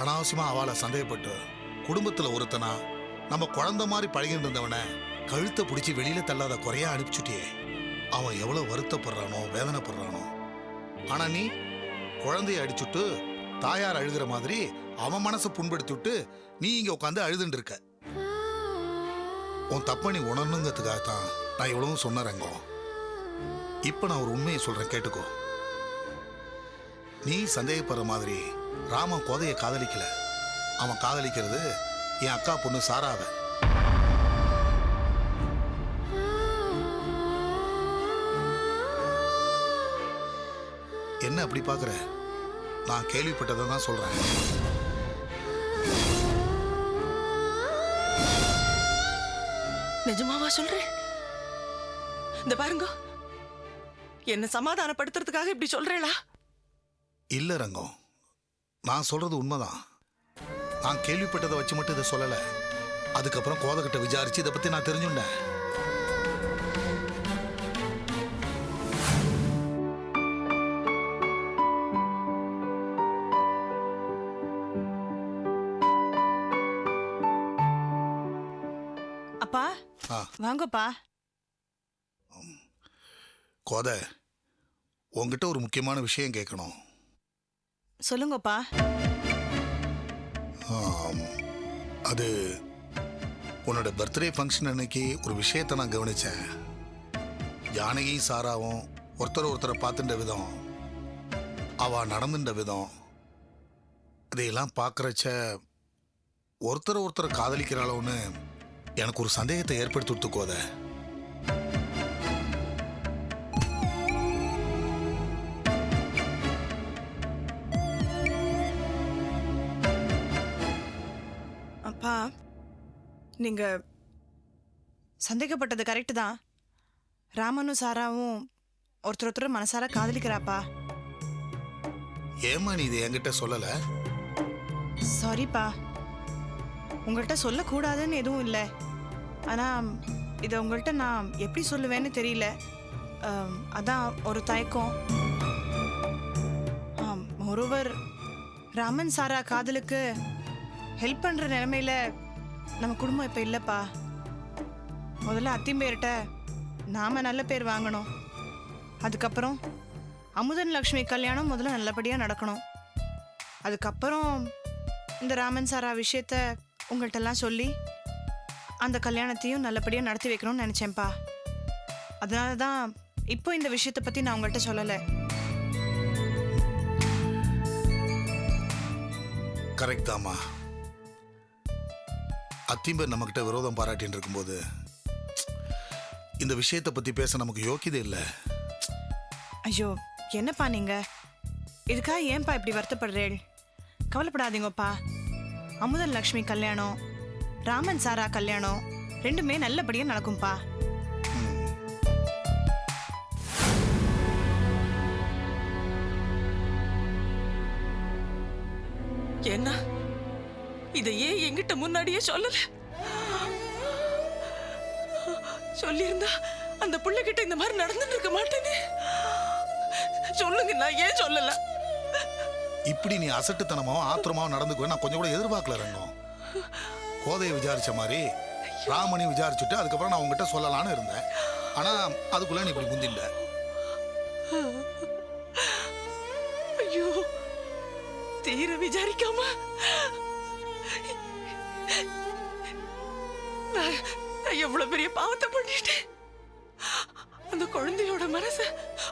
அனாவசியமாக அவளை சந்தேகப்பட்டு குடும்பத்தில் ஒருத்தனா நம்ம குழந்தை மாதிரி பழகிட்டு இருந்தவனை கழுத்தை பிடிச்சி வெளியில் தள்ளாத குறையா அனுப்பிச்சுட்டியே. அவன் எவ்வளோ வருத்தப்படுறானோ வேதனைப்படுறானோ. ஆனால் நீ குழந்தைய அடிச்சுட்டு தாயார் அழுகிற மாதிரி அவன் மனசை புண்படுத்தி விட்டு நீ இங்கே உட்காந்து அழுதுன்னு இருக்க. உன் தப்பை நீ உணரணுங்கிறதுக்காக தான் நான் இவ்வளவும் சொன்ன ரங்கம் இப்போ நான் ஒரு உண்மையை சொல்கிறேன் கேட்டுக்கோ. நீ சந்தேகப்படுற மாதிரி ராமன் கோதையை காதலிக்கல. அவன் காதலிக்கிறது என் அக்கா பொண்ணு சாராவை. என்ன அப்படி பாக்குற நான் கேள்விப்பட்டதை தான் சொல்றேன். நிஜமாவா சொல்றேன் இந்த பாருங்க. என்ன சமாதானப்படுத்துறதுக்காக இப்படி சொல்றேளா? இல்ல ரங்கம் நான் சொல்றது உண்மைதான். நான் கேள்விப்பட்டதை வச்சு மட்டும் இதை சொல்லல. அதுக்கப்புறம் கோதகிட்ட விசாரிச்சு இதை பத்தி நான் தெரிஞ்சுட்டேன். அப்பா வாங்கப்பா. கோத உன்கிட்ட ஒரு முக்கியமான விஷயம் கேட்கணும். சொல்லுங்கப்பா. அது உன்னோட பர்த்டே ஃபங்க்ஷன் அன்னைக்கு ஒரு விஷயத்தை நான் கவனிச்சேன். ஜானகி சாராவும் ஒருத்தர் ஒருத்தரை பார்த்துட்ட விதம் அவ நடந்துட்ட விதம் இதையெல்லாம் பார்க்குறச்ச ஒருத்தர் ஒருத்தரை காதலிக்கிறாளோன்னு எனக்கு ஒரு சந்தேகத்தை ஏற்படுத்தி கொடுத்துக்கோத அப்பா நீங்க சந்தேகப்பட்டது கரெக்டு தான். ராமனும் சாராவும் ஒருத்தர் ஒருத்தர் மனசார காதலிக்கிறாப்பா. ஏமா நீ இது என்கிட்ட சொல்லலை? சாரிப்பா உங்கள்கிட்ட சொல்லக்கூடாதுன்னு எதுவும் இல்லை. ஆனால் இதை உங்கள்கிட்ட நான் எப்படி சொல்லுவேன்னு தெரியல. ஆம், அதான் ஒரு தயக்கம். ஒருவர் ராமன் சாரா காதலுக்கு ஹெல்ப் பண்ணுற நிலமையில நம்ம குடும்பம் இப்போ இல்லைப்பா. முதல்ல அத்திம்பேர்கிட்ட நாம நல்ல பேர் வாங்கணும். அதுக்கப்புறம் அமுதன் லக்ஷ்மி கல்யாணம் முதல்ல நல்லபடியாக நடக்கணும். அதுக்கப்புறம் இந்த ராமன் சாரா விஷயத்த உங்கள்கிட்டலாம் சொல்லி அந்த கல்யாணத்தையும் நல்லபடியாக நடத்தி வைக்கணும்னு நினச்சேன்ப்பா. அதனால தான் இப்போ இந்த விஷயத்தை பற்றி நான் உங்கள்கிட்ட சொல்லலை. கரெக்ட் தாம்மா. அத்திம்பர் நம்மக்கிட்ட விரோதம் பாராட்டின்னு இருக்கும்போது இந்த விஷயத்தை பத்தி பேச நமக்கு யோக்கியதை இல்லை. ஐயோ என்னப்பா நீங்கள் இதுக்காக ஏன்பா இப்படி வருத்தப்படுறேள்? கவலைப்படாதீங்கப்பா. அமுதன் லக்ஷ்மி கல்யாணம் ராமன் சாரா கல்யாணம் ரெண்டுமே நல்லபடியாக நடக்கும்பா. என்ன? இதை ஏன் என்கிட்ட முன்னாடியே சொல்லல? சொல்லியிருந்தா அந்த புள்ளைகிட்ட இந்த மாதிரி நடந்துட்டு இருக்க மாட்டேனே. சொல்லுங்க நான் ஏன் சொல்லல? இப்படி நீ அசட்டுத்தனமாவும் ஆத்திரமாவும் நடந்துக்குவே நான் கொஞ்சம் கூட எதிர்பார்க்கல ரங்கம். கோதையை விசாரிச்ச மாதிரி ராமனையும் விசாரிச்சுட்டு அதுக்கப்புறம் நான் உங்ககிட்ட சொல்லலாம்னு இருந்தேன். ஆனா அதுக்குள்ள நீ இப்படி முந்தில்ல ஐயோ தீர விசாரிக்காம நான் எவ்வளவு பெரிய பாவத்தை பண்ணிட்டேன். அந்த குழந்தையோட மனச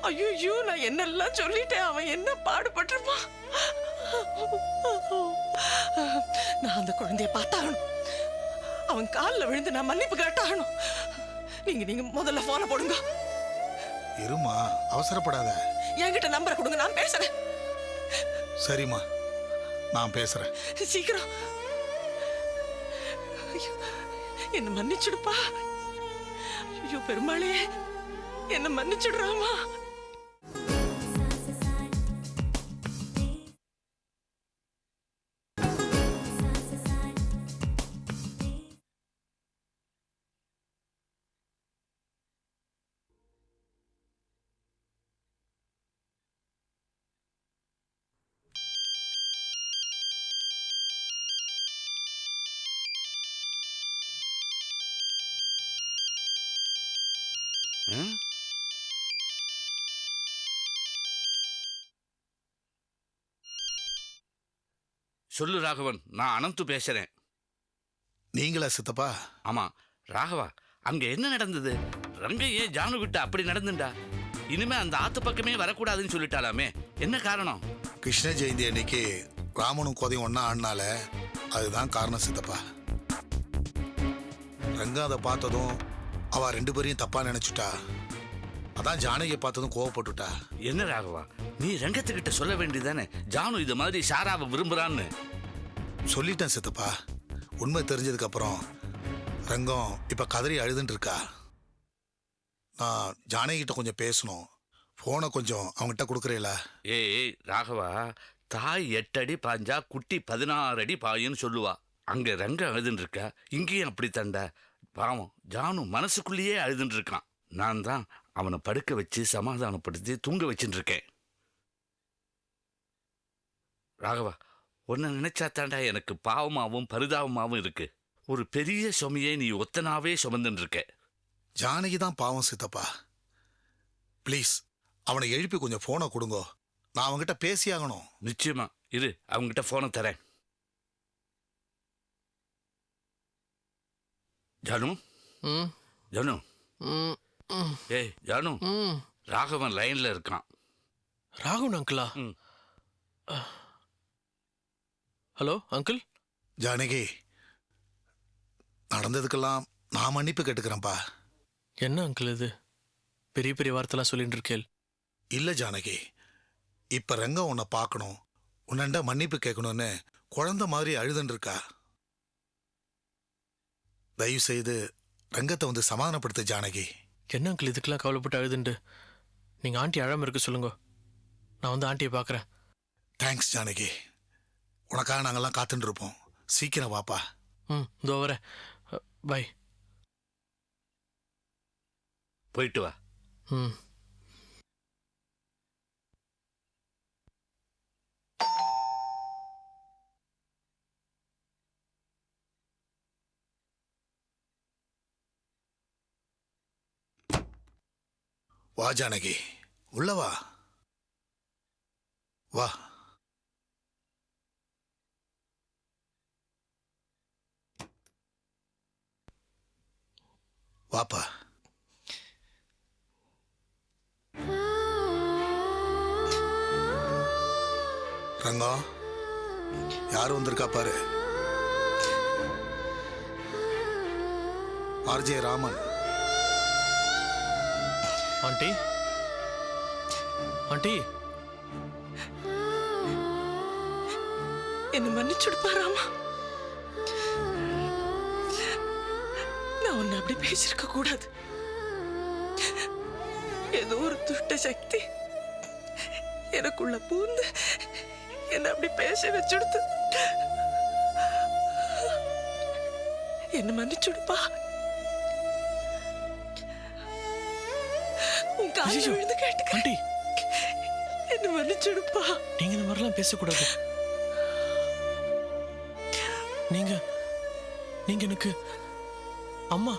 ஐயோ நான் என்னெல்லாம் சொல்லிட்டேன் அவன் என்ன பாடுபட்டிருப்பான். நான் அந்த குழந்தைய பார்த்தாகணும். அவன் காலில் விழுந்து நான் மன்னிப்பு கேட்டாகணும். நீங்க நீங்க முதல்ல போன போடுங்க. இருமா அவசரப்படாத. என்கிட்ட நம்பரை கொடுங்க நான் பேசுறேன். சரிம்மா நான் பேசுறேன். சீக்கிரம். ஐயோ, என்ன மன்னிச்சுடுப்பா. ஐயோ பெருமாளே என்ன மன்னிச்சுடுறாமா சொல்லு ராகவன். நான் அனந்து பேசுறேன். நீங்களா சித்தப்பா? ஆமா. ராகவா அங்க என்ன நடந்தது? ரங்க ஏன் ஜானு விட்டு அப்படி நடந்துண்டா? இனிமே அந்த ஆத்து பக்கமே வரக்கூடாதுன்னு சொல்லிட்டாலாமே. என்ன காரணம்? கிருஷ்ண ஜெயந்தி அன்னைக்கு ராமனும் கோதையும் ஒன்னா ஆடினால அதுதான் காரணம் சித்தப்பா. ரங்கா அதை பார்த்ததும் அவ ரெண்டு பேரையும் தப்பா நினைச்சுட்டா. அதான் ஜானகியை பார்த்ததும் கோவப்பட்டுட்டா. என்ன ராகவா? நீ ரங்கத்துக்கிட்ட சொல்ல வேண்டியதானே ஜானு இது மாதிரி ஷாராவை விரும்புறான்னு. சொல்லிட்டேன் சித்தப்பா. உண்மை தெரிஞ்சதுக்கு அப்புறம் ரங்கம் இப்ப கதறி அழுதுன்னு இருக்கா நான் ஜானகி கிட்ட கொஞ்சம் பேசணும். போனை கொஞ்சம் அவங்ககிட்ட கொடுக்குறீங்களா ஏய் ராகவா தாய் எட்டடி பாஞ்சா குட்டி பதினாறு அடி பாயுன்னு சொல்லுவா. அங்க ரங்க அழுதுன்னு இருக்கா இங்கேயும் அப்படி தண்டா. பாவம் ஜானு மனசுக்குள்ளேயே அழுதுன்னு இருக்கான் நான் தான் அவனை படுக்க வச்சு சமாதானப்படுத்தி தூங்க வச்சுட்டு இருக்கேன் ராகவா உன்னை நினைச்சா தாண்டா எனக்கு பாவமாவும் பரிதாபமாவும் இருக்கு. ஒரு பெரிய சுமையை நீ ஒத்தனாவே சுமந்துன்னு இருக்க ஜானகி தான் பாவம் சித்தப்பா. ப்ளீஸ் அவனை எழுப்பி கொஞ்சம் போனை கொடுங்க. நான் அவன்கிட்ட பேசியாகணும் நிச்சயமா இரு அவங்ககிட்ட போனை தரேன். ஜானு? ஜானு? ஏய் ஜானு ம் ராகவன் லைன்ல இருக்கான். ராகுன் அங்கிளா. Hello uncle? ஜானகி நடந்ததுக்கெல்லாம் நான் மன்னிப்பு கேட்டுக்கிறேன்ப்பா. என்ன அங்கிள் இது? பெரிய பெரிய வார்த்தைலாம் சொல்லிட்டு இருக்கேள். இல்ல ஜானகி இப்ப ரங்கம் உன்னை பார்க்கணும். உன்னண்ட மன்னிப்பு கேட்கணும்னு குழந்தை மாதிரி அழுதுன்னு இருக்கா. தயவு செய்து ரங்கத்தை வந்து சமாதானப்படுத்து ஜானகி. என்ன அங்கிள் இதுக்கெல்லாம் கவலைப்பட்டு அழுதுண்டு? நீங்கள் ஆண்டி அழாம இருக்க சொல்லுங்க. நான் வந்து ஆண்டியை பார்க்குறேன் தேங்க்ஸ் ஜானகி. உனக்காக நாங்கெல்லாம் காத்துட்டு இருப்போம் சீக்கிரம் வாப்பா. ம் இதோ வரேன். பை போயிட்டு வா. ம். வா ஜானகி. உள்ள வா. வா. வாப்பா. ரங்கம் யார் வந்திருக்கா பாரு? ஆர்ஜே ராமன். ஆண்டி. ஆண்டி. என்ன மன்னிச்சுடுப்பா ராமா. நான் உன்னை அப்படி பேசியிருக்க கூடாது. ஏதோ ஒரு துஷ்ட சக்தி எனக்குள்ள பூந்து என்ன அப்படி பேச வச்சுடுத்து. என்ன மன்னிச்சுடுப்பா. ஐயையோ, விழுந்து கேட்டுக்க ஆண்டி. என்ன மன்னிச்சுடுப்பா. நீங்க இந்த மாதிரிலாம் பேசக்கூடாது. நீங்க நீங்க எனக்கு அம்மா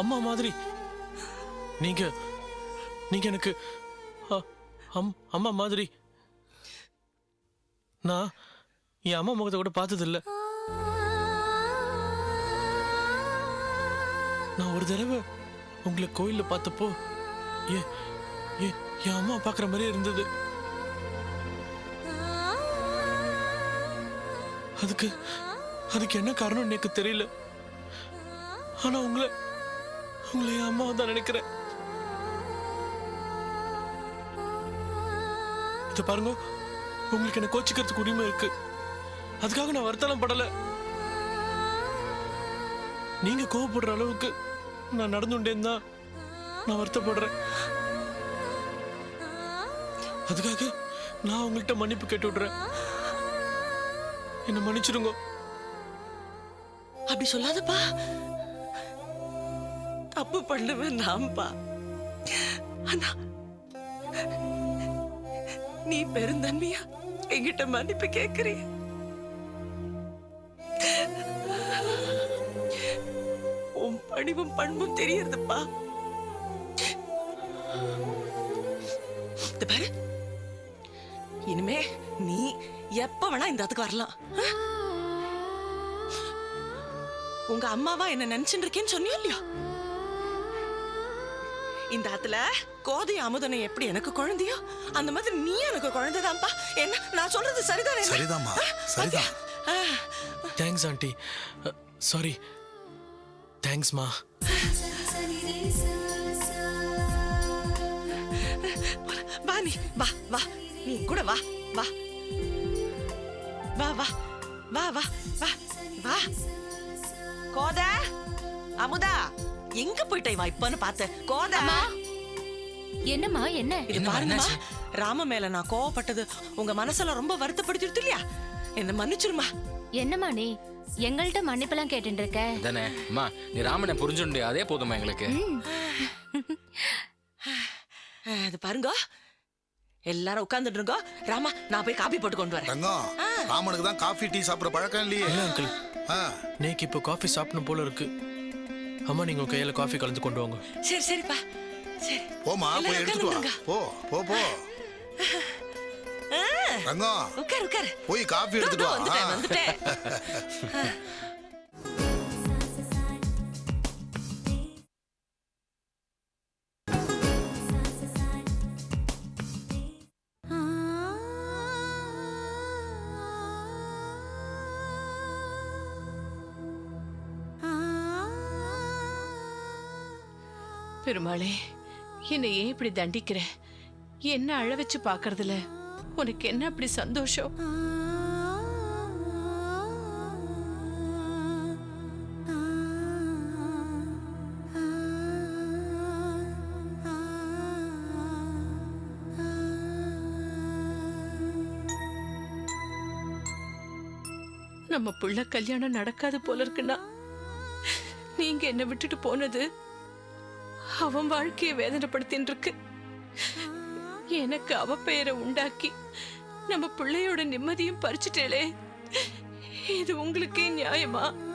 அம்மா மாதிரி. நீங்க நீங்க எனக்கு அம்மா மாதிரி. நான் என் அம்மா முகத்தை கூட பார்த்தது இல்ல நான் ஒரு தடவை உங்களை கோயில்ல பார்த்தப்போ ஏ ஏ- என் அம்மா பார்க்குற மாதிரியே இருந்தது. அதுக்கு அதுக்கு என்ன காரணம் எனக்கு தெரியல. ஆனா உங்களை உங்களை என் அம்மாவை தான் நினைக்கிறேன். இத பாருங்க உங்களுக்கு என்ன கோச்சிக்கிறதுக்கு உரிமை இருக்கு. அதுக்காக நான் வருத்தலம் படல. நீங்க கோவப்படுற அளவுக்கு நான் நடந்துட்டேன் தான். நான் வருத்தப்படுறேன். அதுக்காக நான் உங்கள்கிட்ட மன்னிப்பு கேட்டு விடுறேன். என்ன மன்னிச்சிருங்க அப்படி சொல்லாதப்பா. தப்பு பண்ணுவேன் நான்பா ஆனா நீ பெருந்தன்மையா என்கிட்ட மன்னிப்பு கேக்குறிய பணிவும் பண்பும் தெரியறதுப்பா. பாரு. இனிமே நீ எப்ப வேணா இந்த இடத்துக்கு வரலாம்? உங்க அம்மாவா என்ன நினைச்சுட்டு இருக்கேன்னு சொன்னியா இல்லையா? இந்த ஆத்துல கோதை அமுதனை எப்படி எனக்கு குழந்தையோ அந்த மாதிரி நீ எனக்கு குழந்தைதான்ப்பா. என்ன நான் சொல்றது சரிதானே? என்ன? சரிதாம்மா சரிதான். Thanks aunty. சாரி. தேங்க்ஸ்மா வா நீ வா வா நீ கூட வா வா வா வா வா வா வா வா கோத அமுதா எங்க போயிட்ட இவா இப்பன்னு பார்த்த கோத என்னம்மா என்ன இது பாருங்கம்மா? ராம மேல நான் கோவப்பட்டது உங்க மனசுல ரொம்ப வருத்தப்படுத்திடுது இல்லையா என்ன மன்னிச்சிருமா என்னம்மா நீ? எங்கள்கிட்ட மன்னிப்பெல்லாம் கேட்டுட்டு இருக்க தானே அம்மா நீ ராமனை புரிஞ்சுண்டு அதே போதுமா எங்களுக்கு. அது பாருங்க. எல்லாரும் உட்கார்ந்துட்டு இருக்கோ ராமா நான் போய் காபி போட்டு கொண்டு வரேன். ரங்கம் ராமனுக்கு தான் காஃபி டீ சாப்பிட்ற பழக்கம் இல்லையே. இல்ல அங்கிள் ஆ, நேக்கு இப்போ காஃபி சாப்பிடணும் போல இருக்கு. அம்மா நீங்க உங்க கையில காஃபி கலந்து கொண்டு வாங்க. சரி சரிப்பா. சரி. போமா போய் எடுத்துட்டு வா. போ போ போ. ரங்கம் உட்காரு உட்காரு. போய் இதோ, எடுத்துட்டு வா. வந்துட்டேன். வந்துட்டேன். பெருமாளே என்னை ஏன் இப்படி தண்டிக்கிற? என்ன அழ வச்சு பாக்குறதுல உனக்கு என்ன அப்படி சந்தோஷம்? நம்ம புள்ள கல்யாணம் நடக்காது போல இருக்குன்னா நீங்க என்ன விட்டுட்டு போனது அவன் வாழ்க்கையை வேதனைப்படுத்தின்னு இருக்கு. எனக்கு அவ பெயரை உண்டாக்கி நம்ம பிள்ளையோட நிம்மதியும் பறிச்சுட்டேளே. இது உங்களுக்கே நியாயமா?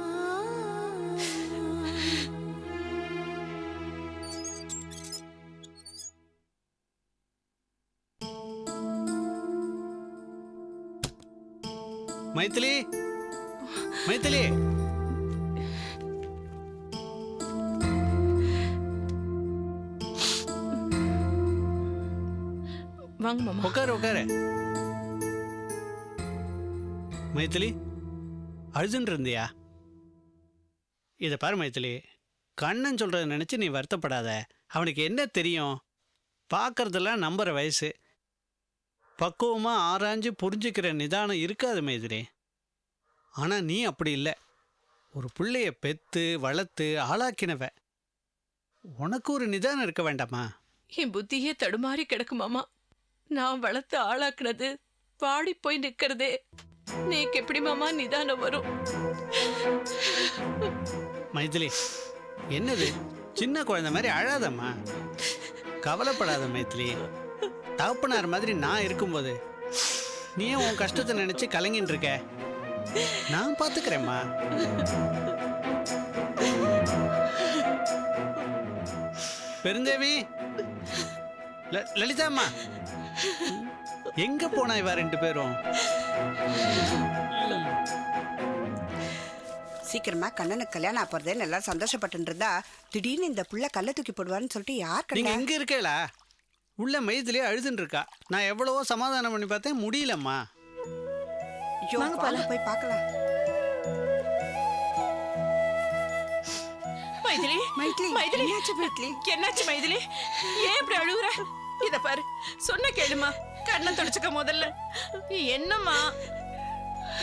மைத்திலி மைத்திலி. வாங்க மாமா உட்காரு உட்காரு. மைத்திலி அழுதுன்னு இருந்தியா? இதை பாரு மைத்திலி கண்ணன் சொல்கிறத நினச்சி நீ வருத்தப்படாத. அவனுக்கு என்ன தெரியும்? பார்க்கறதெல்லாம் நம்புற வயசு. பக்குவமாக ஆராய்ஞ்சு புரிஞ்சுக்கிற நிதானம் இருக்காது மைத்திலி. ஆனால் நீ அப்படி இல்லை. ஒரு பிள்ளைய பெத்து வளர்த்து ஆளாக்கினவ. உனக்கு ஒரு நிதானம் இருக்க வேண்டாமா? என் புத்தியே தடுமாறி கிடக்கு மாமா. நான் வளர்த்து ஆளாக்குனது வாடி போய் நிக்கிறதே நீக்கு எப்படி மாமா நிதானம் வரும்? மைதிலி என்னது? சின்ன குழந்தை மாதிரி அழாதம்மா. கவலைப்படாத மைதிலி. தகப்பனார் மாதிரி நான் இருக்கும்போது நீ ஏன் உன் கஷ்டத்தை நினைச்சு கலங்கின்னு இருக்க நான் பாத்துக்கிறேம்மா. பெருந்தேவி ல- லலிதாம்மா எங்க போனா இவ ரெண்டு பேரும்? சீக்கிரமா கண்ணனுக்கு கல்யாணம் ஆப்பறதேன்னு எல்லாரும் சந்தோஷப்பட்டு இருந்தா திடீர்னு இந்த புள்ள கல்ல தூக்கி போடுவான்னு சொல்லிட்டு யார் நீங்க கண்டா எங்க இருக்கேளா உள்ள மைதிலே அழுதுன்னு இருக்கா நான் எவ்வளவோ சமாதானம் பண்ணி பார்த்தேன் முடியலம்மா. ஐயோ வாங்க போய் பார்க்கலாம். மைதிலி? மைதிலி, மைதிலி என்னாச்சு மைதிலி? என்னாச்சு மைதிலி? ஏன் இப்படி அழுகுற? இத பாரு சொன்ன கேளுமா கண்ணை தொடச்சுக்க முதல்ல. என்னம்மா?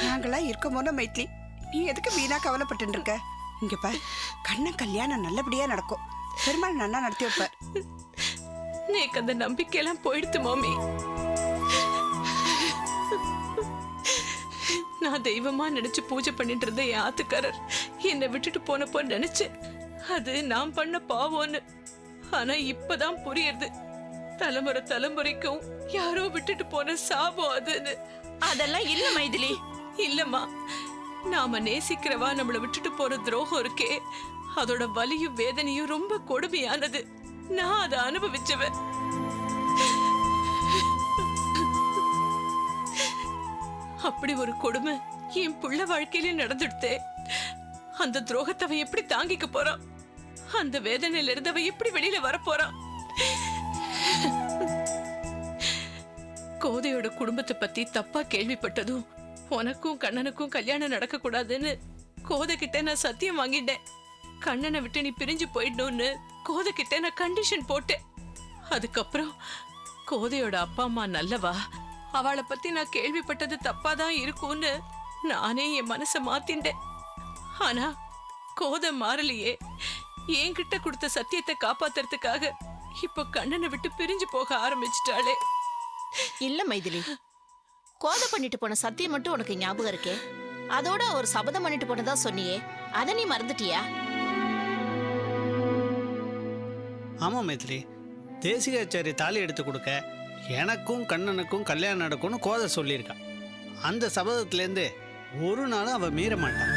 நாங்களாம் இருக்கும் போது மைத்லி. நீ எதுக்கு வீணா கவலைப்பட்டு இருக்க? இங்க பார் கண்ணன் கல்யாணம் நல்லபடியா நடக்கும். பெருமாள் நன்னா நடத்தி வைப்பார். நேக்கு அந்த நம்பிக்கையெல்லாம் போயிடுத்து மாமி. நான் தெய்வமா நினைச்சு பூஜை பண்ணிட்டு இருந்த என் ஆத்துக்காரர் என்னை விட்டுட்டு போனப்போ நினைச்சேன் அது நான் பண்ண பாவம்னு. ஆனா இப்பதான் புரியுது. தலைமுறை தலைமுறைக்கும் யாரோ விட்டுட்டு போன சாபம் அதுன்னு. அதெல்லாம் இல்ல மைதிலி. இல்லம்மா. நாம நேசிக்கிறவா நம்மள விட்டுட்டு போற துரோகம் இருக்கே. அதோட வலியும் வேதனையும் ரொம்ப கொடுமையானது. நான் அதை இப்படி ஒரு கொடுமை என் புள்ள வாழ்க்கையில நடந்துடுத்தே. அந்த துரோகத்தை அவன் எப்படி தாங்கிக்க போறான்? அந்த வேதனையில இருந்து அவன் எப்படி வெளியில வரப்போறான் கோதையோட குடும்பத்தை பத்தி தப்பா கேள்விப்பட்டதும் உனக்கும் கண்ணனுக்கும் கல்யாணம் நடக்க கூடாதுன்னு கோதை கிட்ட நான் சத்தியம் வாங்கிட்டேன். கண்ணனை விட்டு நீ பிரிஞ்சு போயிடணும்னு கோதை கிட்ட நான் கண்டிஷன் போட்டேன். அதுக்கப்புறம் கோதையோட அப்பா அம்மா நல்லவா? அவளை பத்தி நான் கேள்விப்பட்டது தப்பாதான் இருக்கும்னு நானே என் மனசை மாத்திண்டேன் ஆனா கோதை மாறலையே. என்கிட்ட கொடுத்த சத்தியத்தை காப்பாத்துறதுக்காக இப்போ கண்ணனை விட்டு பிரிஞ்சு போக ஆரம்பிச்சிட்டாளே. இல்ல மைதிலி. கோதை பண்ணிட்டு போன சத்தியம் மட்டும் உனக்கு ஞாபகம் இருக்கே. அதோட ஒரு சபதம் பண்ணிட்டு போனதா சொன்னியே. அதை நீ மறந்துட்டியா? ஆமாம் மைத்திலி தேசிகாச்சாரி தாலி எடுத்து கொடுக்க எனக்கும் கண்ணனுக்கும் கல்யாணம் நடக்கும்னு கோதை சொல்லியிருக்கான் அந்த சபதத்துலேருந்து ஒரு நாளும் அவள் மீற மாட்டான்